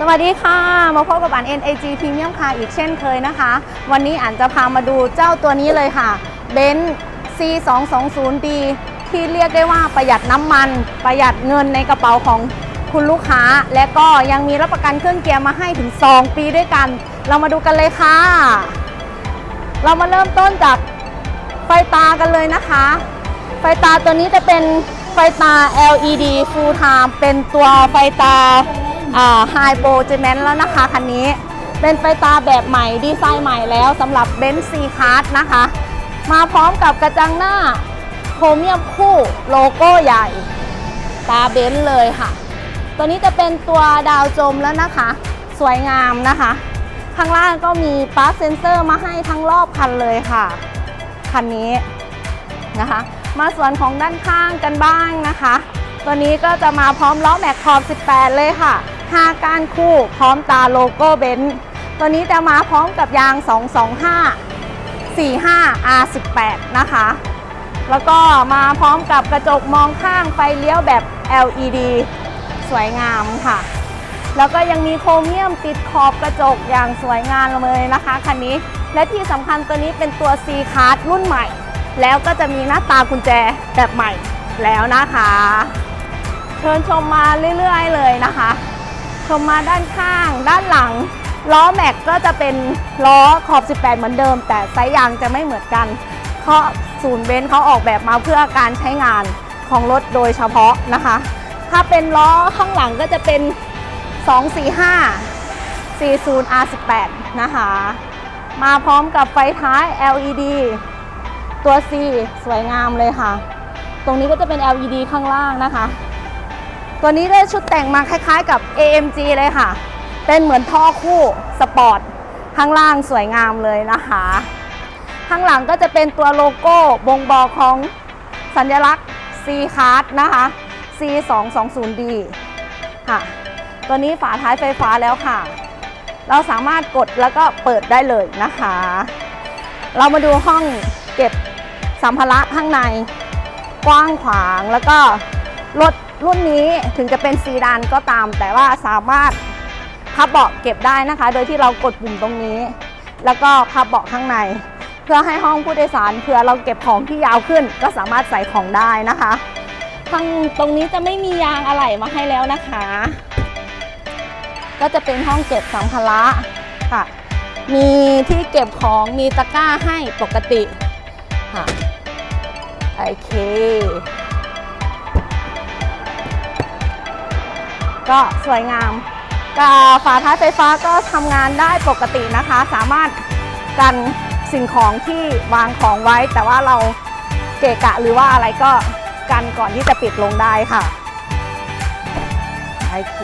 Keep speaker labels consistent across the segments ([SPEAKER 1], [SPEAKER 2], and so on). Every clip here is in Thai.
[SPEAKER 1] สวัสดีค่ะ มาพบกับอัน NAG Premium Car อีกเช่นเคยนะคะ วันนี้อันจะพามาดูเจ้าตัวนี้เลยค่ะเบนซ์ C220D ที่เรียกได้ว่าประหยัดน้ำมัน ประหยัดเงินในกระเป๋าของคุณลูกค้า และก็ยังมีรับประกันเครื่องเกียร์มาให้ถึง 2 ปีด้วยกัน เรามาดูกันเลยค่ะ เรามาเริ่มต้นจากไฟตากันเลยนะคะ ไฟตาตัวนี้จะเป็นไฟตา LED full time เป็นตัวไฟตา ไฮโปรเจแมนแล้วนะคะคันนี้ เป็นไฟตาแบบใหม่ดีไซน์ใหม่แล้วสำหรับเบนซ์ซีคาร์นะคะ มาพร้อมกับกระจังหน้าโครเมียมคู่โลโก้ใหญ่ ตาเบนซ์เลยค่ะ ตัวนี้จะเป็นตัวดาวจมแล้วนะคะ สวยงามนะคะ ข้างล่างก็มีปาร์คเซนเซอร์มาให้ทั้งรอบคันเลยค่ะ คันนี้นะคะ มาส่วนของด้านข้างกันบ้างนะคะ ตัวนี้ก็จะมาพร้อมล้อแม็กขอบ 18 เลยค่ะ 5 ก้านคู่ พร้อมตาโลโก้เบนซ์ตัวนี้จะมาพร้อมกับยาง 225 45 R18 นะคะ แล้วก็มาพร้อมกับกระจกมองข้างไฟเลี้ยวแบบ LED สวยงามค่ะ แล้วก็ยังมีโครเมียมติดขอบกระจกอย่างสวยงามเลยนะคะคันนี้ และที่สำคัญตัวนี้เป็นตัว C Card รุ่นใหม่ แล้วก็จะมีหน้าตากุญแจแบบใหม่แล้วนะคะ เชิญชมมาเรื่อยๆเลยนะคะ ชมมาด้านข้าง ด้านหลัง ล้อแม็กก็จะเป็นล้อขอบ 18 เหมือนเดิม แต่ไซส์ยางจะไม่เหมือนกัน เพราะศูนย์เบนซ์เขาออกแบบมาเพื่อการใช้งานของรถโดยเฉพาะนะคะ ถ้าเป็นล้อข้างหลังก็จะเป็น 245 40 R18 นะคะ มาพร้อมกับไฟท้าย LED ตัว C สวยงามเลยค่ะ ตรงนี้ก็จะเป็น LED ข้างล่างนะคะ ตัวนี้ได้ชุดแต่งมาคล้ายๆกับ AMG เลยค่ะ เป็นเหมือนท่อคู่สปอร์ต ข้างล่างสวยงามเลยนะคะ ข้างหลังก็จะเป็นตัวโลโก้บ่งบอกของสัญลักษณ์ C Card นะคะ C 2 2 0 D ค่ะ ตัวนี้ฝาท้ายไฟฟ้าแล้วค่ะ เราสามารถกดแล้วก็เปิดได้เลยนะคะ เรามาดูห้องเก็บสัมภาระข้างใน กว้างขวางแล้วก็ รถรุ่นนี้ถึงจะเป็นซีดานก็ตาม แต่ว่าสามารถพับเบาะเก็บได้นะคะ โดยที่เรากดปุ่มตรงนี้ แล้วก็พับเบาะข้างใน เพื่อให้ห้องผู้โดยสารเผื่อเราเก็บของที่ยาวขึ้น ก็สามารถใส่ของได้นะคะทางตรงนี้จะไม่มียางอะไหล่มาให้แล้วนะคะ ก็จะเป็นห้องเก็บสัมภาระค่ะ มีที่เก็บของมีตะกร้าให้ปกติค่ะโอเค ก็สวยงามกาฝาท้ายไฟฟ้าก็ทำงานได้ปกตินะคะ สามารถกันสิ่งของที่วางของไว้ แต่ว่าเราเกะกะหรือว่าอะไรก็กันก่อนที่จะปิดลงได้ค่ะโอเค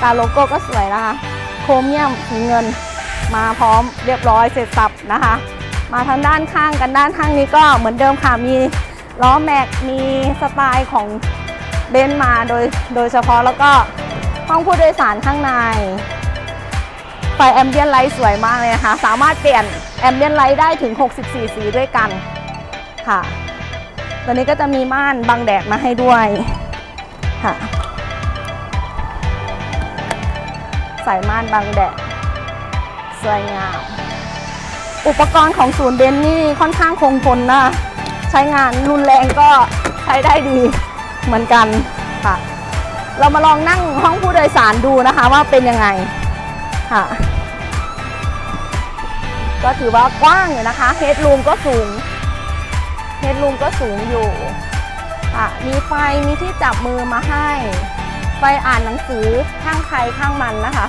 [SPEAKER 1] ตาโลโก้ก็สวยนะคะ โครเมียมสีเงินมาพร้อมเรียบร้อยเสร็จสับนะคะ มาทางด้านข้างกันด้านข้างนี้ก็เหมือนเดิมค่ะมีล้อแม็กมีสไตล์ของ เบนซ์มาโดยโดยเฉพาะแล้วก็ห้องผู้โดยสารข้างใน ไฟแอมเบียนไลท์สวยมากเลยนะคะ สามารถเปลี่ยนแอมเบียนไลท์ได้ถึง 64 สีด้วยกันค่ะตัวนี้ก็จะมีม่านบังแดดมาให้ด้วยค่ะใส่ม่านบังแดดสวยงามอุปกรณ์ของศูนย์เบนนี่ค่อนข้างคงทนนะ ใช้งานรุนแรงก็ใช้ได้ดี เหมือนกันค่ะ เรามาลองนั่งห้องผู้โดยสารดูนะคะว่าเป็นยังไงค่ะ ก็ถือว่ากว้างอยู่นะคะเฮดรูมก็สูงเฮดรูมก็สูงอยู่ค่ะมีไฟมีที่จับมือมาให้ ไฟอ่านหนังสือข้างใครข้างมันนะคะ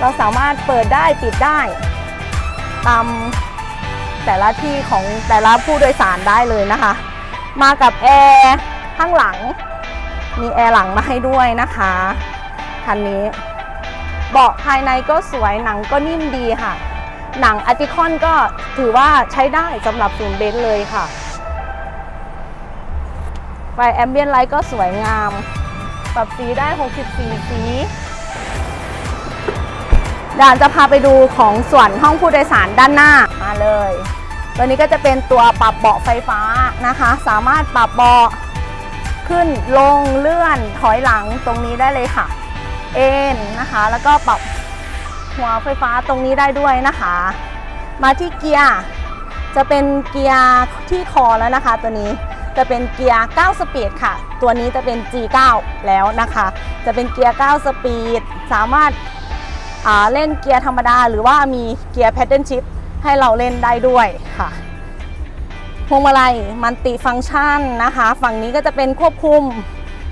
[SPEAKER 1] เราสามารถเปิดได้ปิดได้ ตามแต่ละที่ของแต่ละผู้โดยสารได้เลยนะคะ มากับแอร์ข้างหลัง มีแอร์หลังมาให้ด้วยนะคะคันนี้เบาะภายในก็สวยหนังก็นิ่มดีค่ะ หนังอาร์ติคอนก็ถือว่าใช้ได้สำหรับศูนย์เบนซ์เลยค่ะไฟแอมเบียนไลท์ก็สวยงาม ปรับสีได้ 64 สีเดี๋ยวจะพาไปดูของส่วนห้องผู้โดยสารด้านหน้ามาเลย ตัวนี้ก็จะเป็นตัวปรับเบาะไฟฟ้านะคะ สามารถปรับเบาะ ขึ้นลงเลื่อนถอยหลังตรงนี้ได้เลยค่ะ เอ็นนะคะ แล้วก็ปรับหัวไฟฟ้าตรงนี้ได้ด้วยนะคะ มาที่เกียร์จะเป็นเกียร์ที่คอแล้วนะคะ ตัวนี้จะเป็นเกียร์ 9 สปีดค่ะ ตัวนี้จะเป็น G9 แล้วนะคะ จะเป็นเกียร์ 9 สปีด สามารถาเล่นเกียร์ธรรมดา หรือว่ามีเกียร์ Paddle Shift ให้เราเล่นได้ด้วยค่ะ พวงมาลัยมันติฟังก์ชันนะคะ ฝั่งนี้ก็จะเป็นควบคุม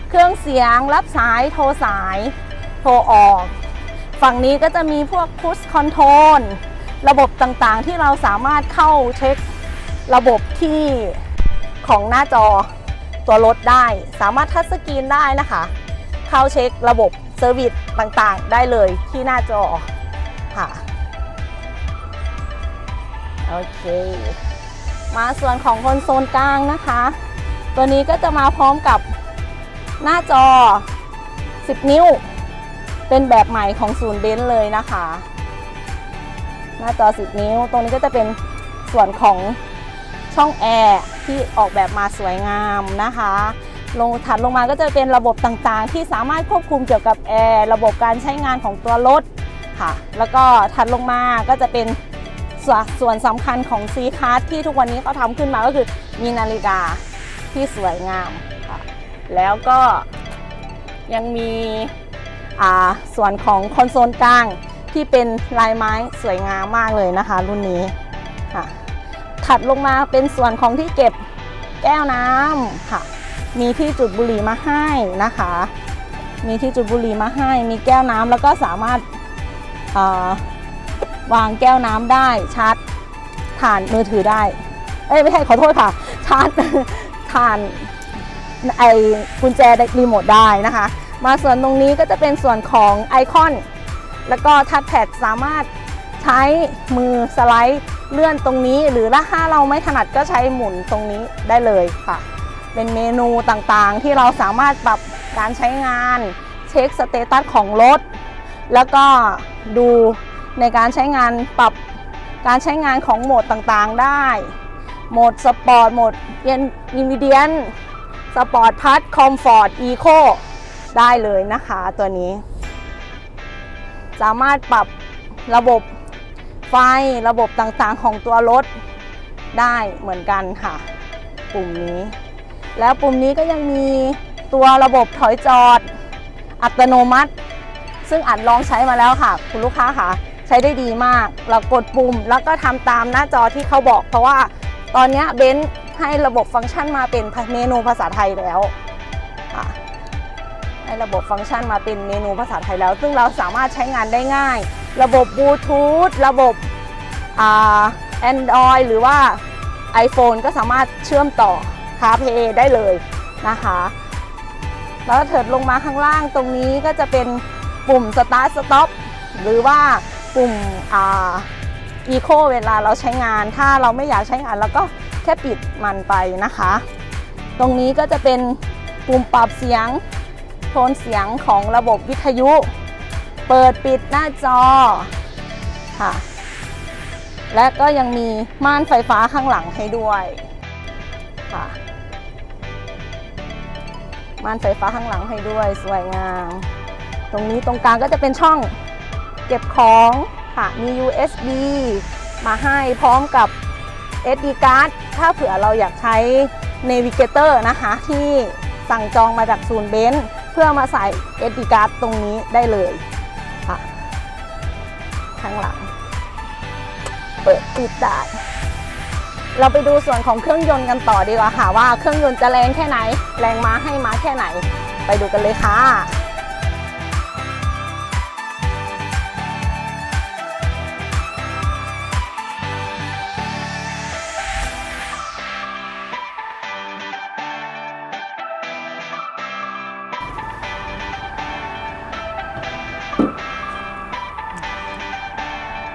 [SPEAKER 1] เครื่องเสียง รับสายโทรสาย โทรออก ฝั่งนี้ก็จะมีพวกพุชคอนโทรลระบบต่างๆที่เราสามารถเข้าเช็คระบบที่ของหน้าจอตัวรถได้ สามารถทัชสกรีนได้นะคะ เข้าเช็คระบบเซอร์วิสต่างๆ ได้เลยที่หน้าจอค่ะโอเค มาส่วนของคอนโซลกลางนะคะ ตัวนี้ก็จะมาพร้อมกับหน้าจอ 10 นิ้ว เป็นแบบใหม่ของศูนย์เบนซ์เลยนะคะ หน้าจอ 10 นิ้ว ตรงนี้ก็จะเป็นส่วนของช่องแอร์ที่ออกแบบมาสวยงามนะคะ ลงถัดลงมาก็จะเป็นระบบต่างๆ ที่สามารถควบคุมเกี่ยวกับแอร์ระบบการใช้งานของตัวรถค่ะ แล้วก็ถัดลงมาก็จะเป็น ส่วนสำคัญของ C c a r d ที่ทุกวันนี้เขาทำขึ้นมาก็คือมีนาฬิกาที่สวยงามค่ะแล้วก็ยังมีอ่าส่วนของคอนโซลกลางที่เป็นลายไม้สวยงามมากเลยนะคะ รุ่นนี้ค่ะถัดลงมาเป็นส่วนของที่เก็บแก้วน้ำค่ะ มีที่จุดบุหรี่มาให้นะคะ มีที่จุดบุหรี่มาให้ มีแก้วน้ำแล้วก็สามารถอ่อ วางแก้วน้ำได้ชาร์จผ่านมือถือได้ เอ้ยไม่ใช่ขอโทษค่ะ ชาร์จผ่านไอกุญแจรีโมทได้นะคะ มาส่วนตรงนี้ก็จะเป็นส่วนของไอคอน แล้วก็ทัชแพดสามารถใช้มือสไลด์เลื่อนตรงนี้ หรือถ้าเราไม่ถนัดก็ใช้หมุนตรงนี้ได้เลยค่ะ เป็นเมนูต่างๆที่เราสามารถปรับการใช้งาน เช็คสเตตัสของรถ แล้วก็ดู ในการใช้งานปรับการใช้งานของโหมดต่างๆได้ โหมดสปอร์ต โหมดเย็นอินวิเดียนสปอร์ตพัทคอมฟอร์ต อีโค ได้เลยนะคะตัวนี้ สามารถปรับระบบไฟระบบต่างๆของตัวรถได้เหมือนกันค่ะ ปุ่มนี้ แล้วปุ่มนี้ก็ยังมีตัวระบบถอยจอด อัตโนมัติ ซึ่งอัดลองใช้มาแล้วค่ะ คุณลูกค้าค่ะ ใช้ได้ดีมาก เรากดปุ่มแล้วก็ทำตามหน้าจอที่เขาบอก เพราะว่าตอนนี้เบนซ์ให้ระบบฟังก์ชันมาเป็นเมนูภาษาไทยแล้วให้ระบบฟังก์ชันมาเป็นเมนูภาษาไทยแล้ว ซึ่งเราสามารถใช้งานได้ง่าย ระบบบลูทูธระบบแอ่า Android หรือว่า iPhone ก็สามารถเชื่อมต่อ CarPlay ได้เลยนะคะ แล้วเถิดลงมาข้างล่างตรงนี้ก็จะเป็นปุ่ม Start Stop หรือว่า ปุ่มอ่า Eco เวลาเราใช้งาน ถ้าเราไม่อยากใช้งานเราก็แค่ปิดมันไปนะคะ ตรงนี้ก็จะเป็นปุ่มปรับเสียงโทนเสียงของระบบวิทยุ เปิดปิดหน้าจอค่ะ และก็ยังมีม่านไฟฟ้าข้างหลังให้ด้วยค่ะม่านไฟฟ้าข้างหลังให้ด้วยสวยงาม ตรงนี้ตรงกลางก็จะเป็นช่องเก็บของ ค่ะ มี USB มาให้พร้อมกับ SD card ถ้าเผื่อเราอยากใช้ Navigator นะคะ ที่สั่งจองมาจากศูนย์เบนซ์เพื่อมาใส่ SD card ตรงนี้ได้เลยค่ะ ข้างหลัง เปิดปิดได้เราไปดูส่วนของเครื่องยนต์กันต่อดีกว่าค่ะว่าเครื่องยนต์จะแรงแค่ไหน แรงม้าให้ม้าแค่ไหน ไปดูกันเลยค่ะ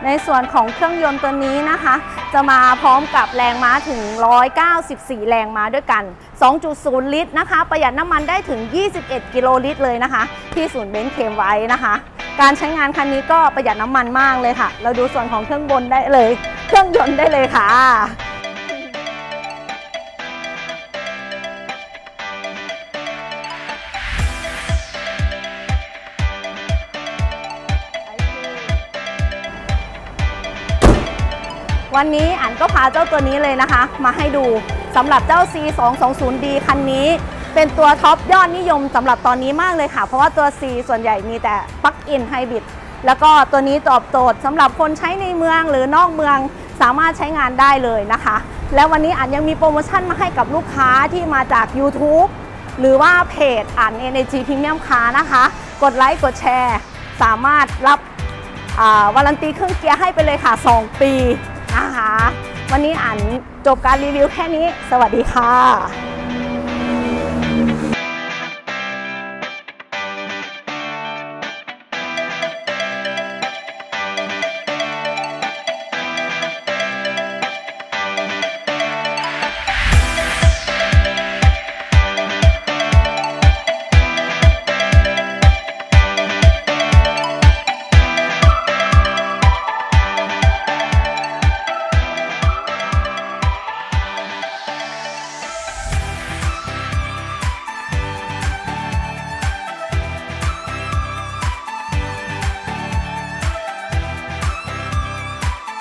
[SPEAKER 1] ในส่วนของเครื่องยนต์ตัวนี้นะคะ จะมาพร้อมกับแรงม้าถึง 194 แรงม้าด้วยกัน 2.0 ลิตรนะคะ ประหยัดน้ำมันได้ถึง 21 กิโลลิตรเลยนะคะ ที่ศูนย์เบนซ์เคมไว้นะคะ การใช้งานคันนี้ก็ประหยัดน้ำมันมากเลยค่ะ เราดูส่วนของเครื่องบนได้เลย เครื่องยนต์ได้เลยค่ะ วันนี้อันก็พาเจ้าตัวนี้เลยนะคะ มาให้ดูสำหรับเจ้า C 2 2 0 D คันนี้ เป็นตัวท็อปยอดนิยมสำหรับตอนนี้มากเลยค่ะ เพราะว่าตัว C ส่วนใหญ่มีแต่ปลั๊กอินไฮบริดแล้วก็ตัวนี้ตอบโจทย์สำหรับคนใช้ในเมืองหรือนอกเมืองสามารถใช้งานได้เลยนะคะ แล้ววันนี้อันยังมีโปรโมชั่นมาให้กับลูกค้าที่มาจาก YouTube หรือว่าเพจอ่าน NAG Premium Car นะคะ กดไลค์กดแชร์ สามารถรับวารันตีเครื่องเกียร์ให้ไปเลยค่ะ 2 ปี นะคะ วันนี้อ่านจบการรีวิวแค่นี้ สวัสดีค่ะ